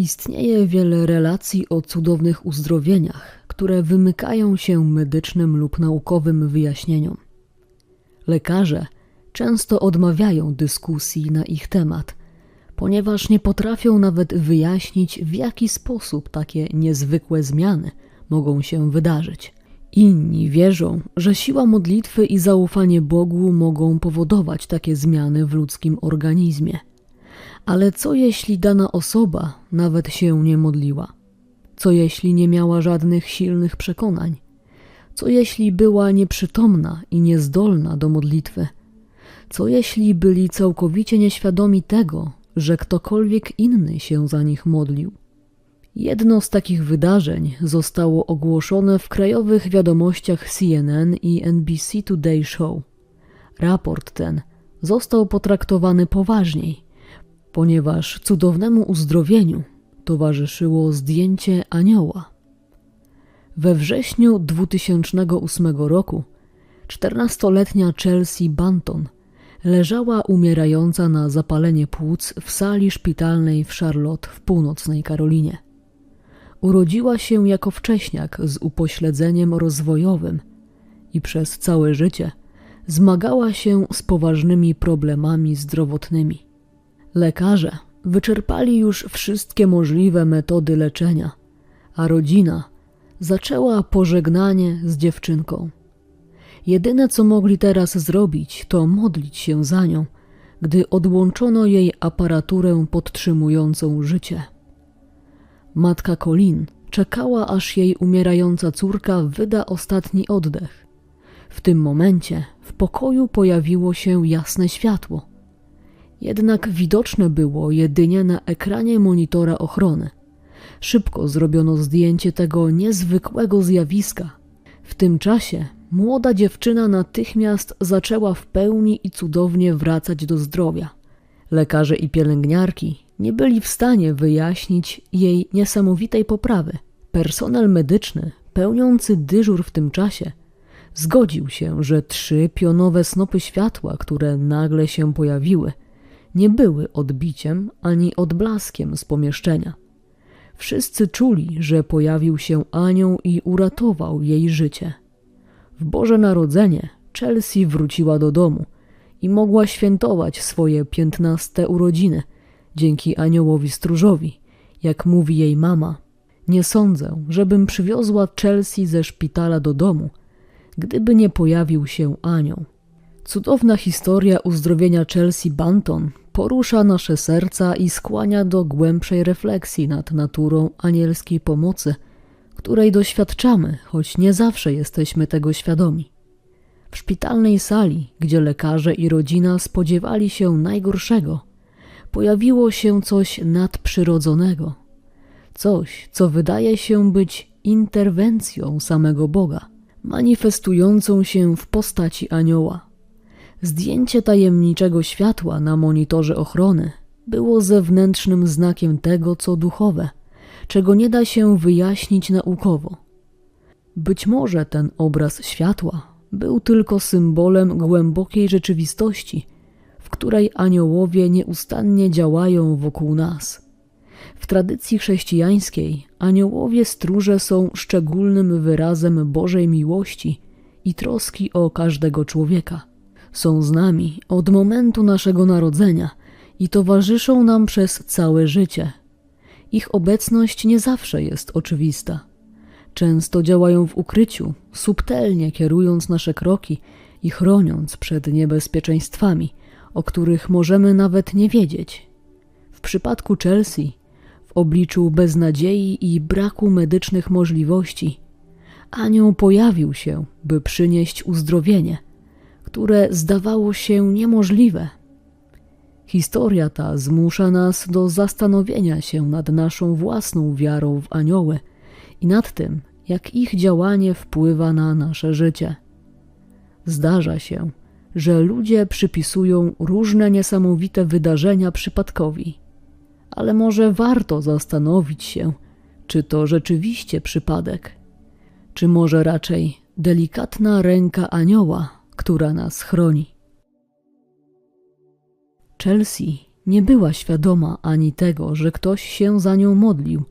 Istnieje wiele relacji o cudownych uzdrowieniach, które wymykają się medycznym lub naukowym wyjaśnieniom. Lekarze często odmawiają dyskusji na ich temat, ponieważ nie potrafią nawet wyjaśnić, w jaki sposób takie niezwykłe zmiany mogą się wydarzyć. Inni wierzą, że siła modlitwy i zaufanie Bogu mogą powodować takie zmiany w ludzkim organizmie. Ale co jeśli dana osoba nawet się nie modliła? Co jeśli nie miała żadnych silnych przekonań? Co jeśli była nieprzytomna i niezdolna do modlitwy? Co jeśli byli całkowicie nieświadomi tego, że ktokolwiek inny się za nich modlił? Jedno z takich wydarzeń zostało ogłoszone w krajowych wiadomościach CNN i NBC Today Show. Raport ten został potraktowany poważniej, ponieważ cudownemu uzdrowieniu towarzyszyło zdjęcie anioła. We wrześniu 2008 roku 14-letnia Chelsea Banton leżała umierająca na zapalenie płuc w sali szpitalnej w Charlotte w północnej Karolinie. Urodziła się jako wcześniak z upośledzeniem rozwojowym i przez całe życie zmagała się z poważnymi problemami zdrowotnymi. Lekarze wyczerpali już wszystkie możliwe metody leczenia, a rodzina zaczęła pożegnanie z dziewczynką. Jedyne co mogli teraz zrobić, to modlić się za nią, gdy odłączono jej aparaturę podtrzymującą życie. Matka Colin czekała, aż jej umierająca córka wyda ostatni oddech. W tym momencie w pokoju pojawiło się jasne światło. Jednak widoczne było jedynie na ekranie monitora ochrony. Szybko zrobiono zdjęcie tego niezwykłego zjawiska. W tym czasie młoda dziewczyna natychmiast zaczęła w pełni i cudownie wracać do zdrowia. Lekarze i pielęgniarki nie byli w stanie wyjaśnić jej niesamowitej poprawy. Personel medyczny, pełniący dyżur w tym czasie, zgodził się, że trzy pionowe snopy światła, które nagle się pojawiły, nie były odbiciem ani odblaskiem z pomieszczenia. Wszyscy czuli, że pojawił się anioł i uratował jej życie. W Boże Narodzenie Chelsea wróciła do domu i mogła świętować swoje piętnaste urodziny dzięki aniołowi stróżowi, jak mówi jej mama. Nie sądzę, żebym przywiozła Chelsea ze szpitala do domu, gdyby nie pojawił się anioł. Cudowna historia uzdrowienia Chelsea Banton porusza nasze serca i skłania do głębszej refleksji nad naturą anielskiej pomocy, której doświadczamy, choć nie zawsze jesteśmy tego świadomi. W szpitalnej sali, gdzie lekarze i rodzina spodziewali się najgorszego, pojawiło się coś nadprzyrodzonego. Coś, co wydaje się być interwencją samego Boga, manifestującą się w postaci anioła. Zdjęcie tajemniczego światła na monitorze ochrony było zewnętrznym znakiem tego, co duchowe, czego nie da się wyjaśnić naukowo. Być może ten obraz światła był tylko symbolem głębokiej rzeczywistości, w której aniołowie nieustannie działają wokół nas. W tradycji chrześcijańskiej aniołowie stróże są szczególnym wyrazem Bożej miłości i troski o każdego człowieka. Są z nami od momentu naszego narodzenia i towarzyszą nam przez całe życie. Ich obecność nie zawsze jest oczywista. Często działają w ukryciu, subtelnie kierując nasze kroki i chroniąc przed niebezpieczeństwami, o których możemy nawet nie wiedzieć. W przypadku Chelsea, w obliczu beznadziei i braku medycznych możliwości, anioł pojawił się, by przynieść uzdrowienie, które zdawało się niemożliwe. Historia ta zmusza nas do zastanowienia się nad naszą własną wiarą w anioły i nad tym, jak ich działanie wpływa na nasze życie. Zdarza się, że ludzie przypisują różne niesamowite wydarzenia przypadkowi, ale może warto zastanowić się, czy to rzeczywiście przypadek, czy może raczej delikatna ręka anioła, która nas chroni. Chelsea Nie była świadoma ani tego, że ktoś się za nią modlił,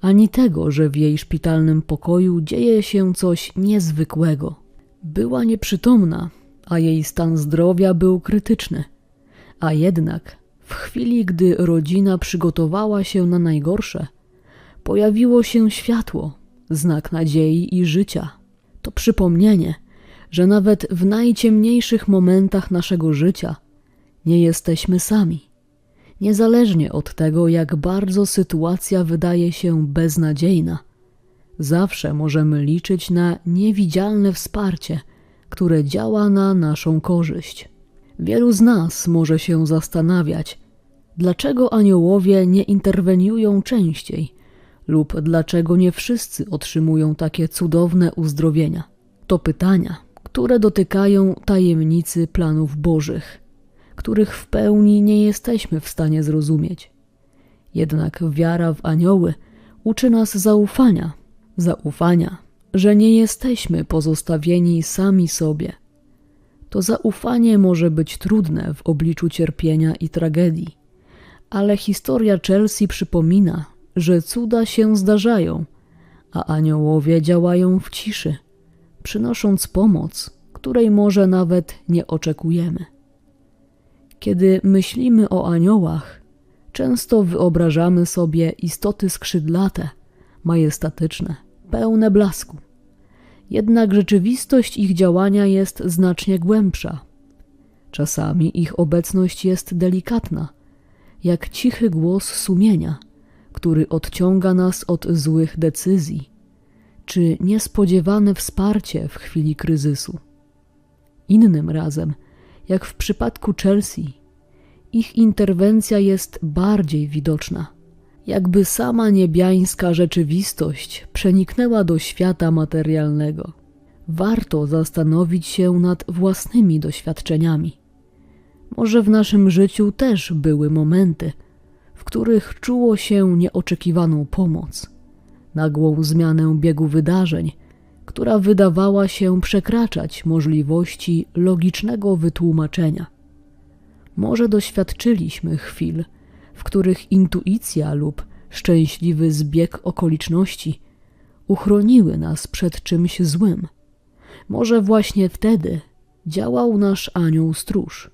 ani tego, że w jej szpitalnym pokoju dzieje się coś niezwykłego. Była nieprzytomna, a jej stan zdrowia był krytyczny. A jednak w chwili, gdy rodzina przygotowała się na najgorsze, pojawiło się światło, znak nadziei i życia. To przypomnienie, że nawet w najciemniejszych momentach naszego życia nie jesteśmy sami. Niezależnie od tego, jak bardzo sytuacja wydaje się beznadziejna, zawsze możemy liczyć na niewidzialne wsparcie, które działa na naszą korzyść. Wielu z nas może się zastanawiać, dlaczego aniołowie nie interweniują częściej lub dlaczego nie wszyscy otrzymują takie cudowne uzdrowienia. To pytania, które dotykają tajemnicy planów Bożych, których w pełni nie jesteśmy w stanie zrozumieć. Jednak wiara w anioły uczy nas zaufania, zaufania, że nie jesteśmy pozostawieni sami sobie. To zaufanie może być trudne w obliczu cierpienia i tragedii, ale historia Chelsea przypomina, że cuda się zdarzają, a aniołowie działają w ciszy, przynosząc pomoc, której może nawet nie oczekujemy. Kiedy myślimy o aniołach, często wyobrażamy sobie istoty skrzydlate, majestatyczne, pełne blasku. Jednak rzeczywistość ich działania jest znacznie głębsza. Czasami ich obecność jest delikatna, jak cichy głos sumienia, który odciąga nas od złych decyzji, czy niespodziewane wsparcie w chwili kryzysu. Innym razem, jak w przypadku Chelsea, ich interwencja jest bardziej widoczna, jakby sama niebiańska rzeczywistość przeniknęła do świata materialnego. Warto zastanowić się nad własnymi doświadczeniami. Może w naszym życiu też były momenty, w których czuło się nieoczekiwaną pomoc, nagłą zmianę biegu wydarzeń, która wydawała się przekraczać możliwości logicznego wytłumaczenia. Może doświadczyliśmy chwil, w których intuicja lub szczęśliwy zbieg okoliczności uchroniły nas przed czymś złym. Może właśnie wtedy działał nasz anioł stróż.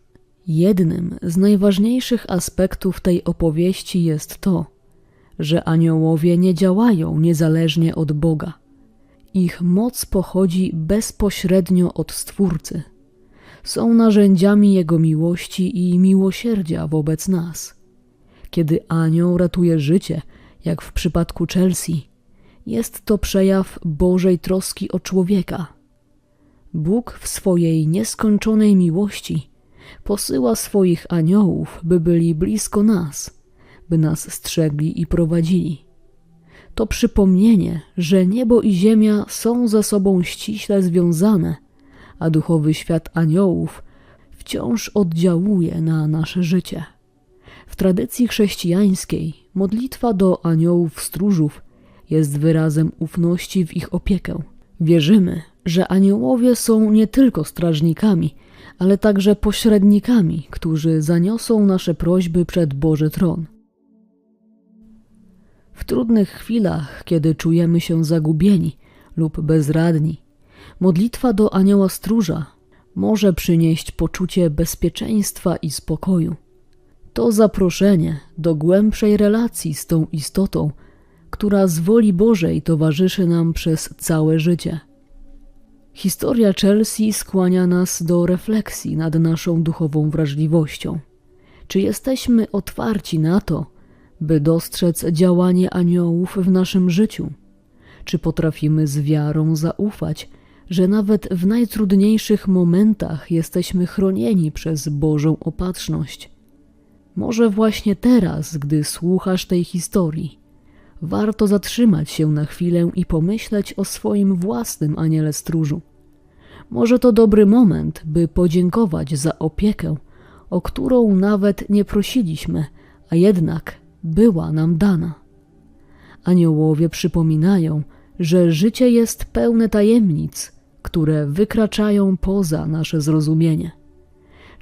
Jednym z najważniejszych aspektów tej opowieści jest to, że aniołowie nie działają niezależnie od Boga. Ich moc pochodzi bezpośrednio od Stwórcy. Są narzędziami Jego miłości i miłosierdzia wobec nas. Kiedy anioł ratuje życie, jak w przypadku Chelsea, jest to przejaw Bożej troski o człowieka. Bóg w swojej nieskończonej miłości posyła swoich aniołów, by byli blisko nas, by nas strzegli i prowadzili. To przypomnienie, że niebo i ziemia są ze sobą ściśle związane, a duchowy świat aniołów wciąż oddziałuje na nasze życie. W tradycji chrześcijańskiej modlitwa do aniołów stróżów jest wyrazem ufności w ich opiekę. Wierzymy, że aniołowie są nie tylko strażnikami, ale także pośrednikami, którzy zaniosą nasze prośby przed Boży Tron. W trudnych chwilach, kiedy czujemy się zagubieni lub bezradni, modlitwa do anioła stróża może przynieść poczucie bezpieczeństwa i spokoju. To zaproszenie do głębszej relacji z tą istotą, która z woli Bożej towarzyszy nam przez całe życie. Historia Chelsea skłania nas do refleksji nad naszą duchową wrażliwością. Czy jesteśmy otwarci na to, by dostrzec działanie aniołów w naszym życiu? Czy potrafimy z wiarą zaufać, że nawet w najtrudniejszych momentach jesteśmy chronieni przez Bożą opatrzność? Może właśnie teraz, gdy słuchasz tej historii, warto zatrzymać się na chwilę i pomyśleć o swoim własnym aniele stróżu. Może to dobry moment, by podziękować za opiekę, o którą nawet nie prosiliśmy, a jednak była nam dana. Aniołowie przypominają, że życie jest pełne tajemnic, które wykraczają poza nasze zrozumienie.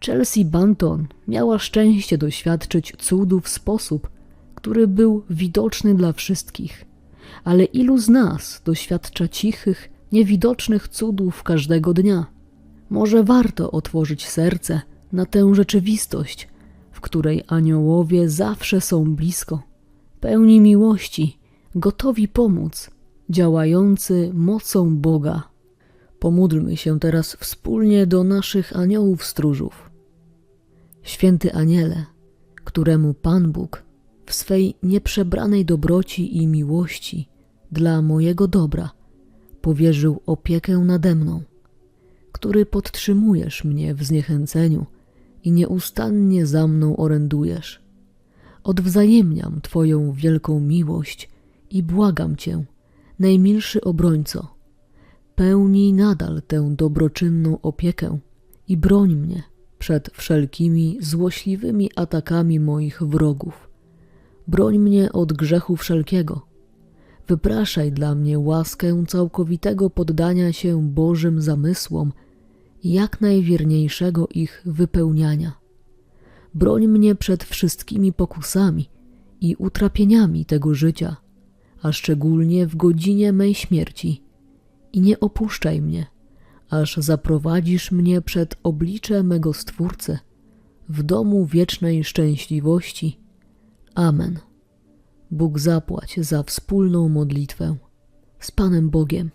Chelsea Banton miała szczęście doświadczyć cudu w sposób, który był widoczny dla wszystkich. Ale ilu z nas doświadcza cichych, niewidocznych cudów każdego dnia? Może warto otworzyć serce na tę rzeczywistość, której aniołowie zawsze są blisko, pełni miłości, gotowi pomóc, działający mocą Boga. Pomódlmy się teraz wspólnie do naszych aniołów stróżów. Święty Aniele, któremu Pan Bóg w swej nieprzebranej dobroci i miłości dla mojego dobra powierzył opiekę nade mną, który podtrzymujesz mnie w zniechęceniu i nieustannie za mną orędujesz. Odwzajemniam Twoją wielką miłość i błagam Cię, najmilszy obrońco, pełnij nadal tę dobroczynną opiekę i broń mnie przed wszelkimi złośliwymi atakami moich wrogów. Broń mnie od grzechu wszelkiego. Wypraszaj dla mnie łaskę całkowitego poddania się Bożym zamysłom jak najwierniejszego ich wypełniania. Broń mnie przed wszystkimi pokusami i utrapieniami tego życia, a szczególnie w godzinie mej śmierci. I nie opuszczaj mnie, aż zaprowadzisz mnie przed oblicze mego Stwórcy, w domu wiecznej szczęśliwości. Amen. Bóg zapłać za wspólną modlitwę. Z Panem Bogiem.